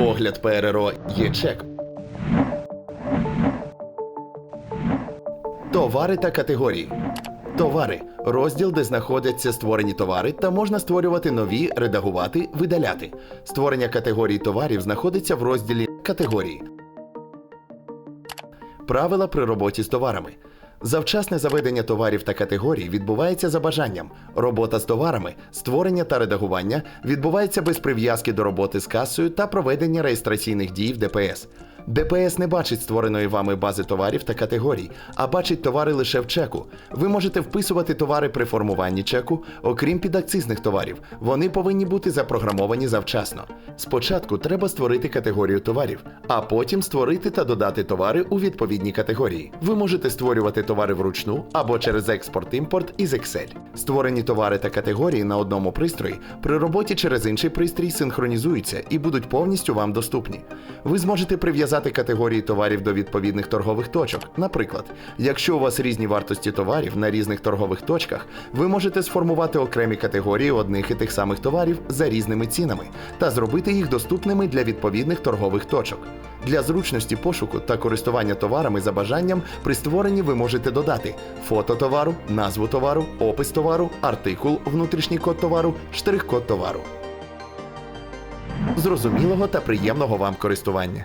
Огляд ПРРО є чек. Товари та категорії. Товари розділ, де знаходяться створені товари, та можна створювати нові, редагувати, видаляти. Створення категорій товарів знаходиться в розділі Категорії. Правила при роботі з товарами. Завчасне заведення товарів та категорій відбувається за бажанням. Робота з товарами, створення та редагування відбувається без прив'язки до роботи з касою та проведення реєстраційних дій в ДПС. ДПС не бачить створеної вами бази товарів та категорій, а бачить товари лише в чеку. Ви можете вписувати товари при формуванні чеку, окрім підакцизних товарів. Вони повинні бути запрограмовані завчасно. Спочатку треба створити категорію товарів, а потім створити та додати товари у відповідні категорії. Ви можете створювати товари вручну або через експорт-імпорт із Excel. Створені товари та категорії на одному пристрої при роботі через інший пристрій синхронізуються і будуть повністю вам доступні. Ви зможете прив'язати категорії товарів до відповідних торгових точок. Наприклад, якщо у вас різні вартості товарів на різних торгових точках, ви можете сформувати окремі категорії одних і тих самих товарів за різними цінами та зробити їх доступними для відповідних торгових точок. Для зручності пошуку та користування товарами за бажанням при створенні ви можете додати фото товару, назву товару, опис товару, артикул, внутрішній код товару, штрих-код товару. Зрозумілого та приємного вам користування.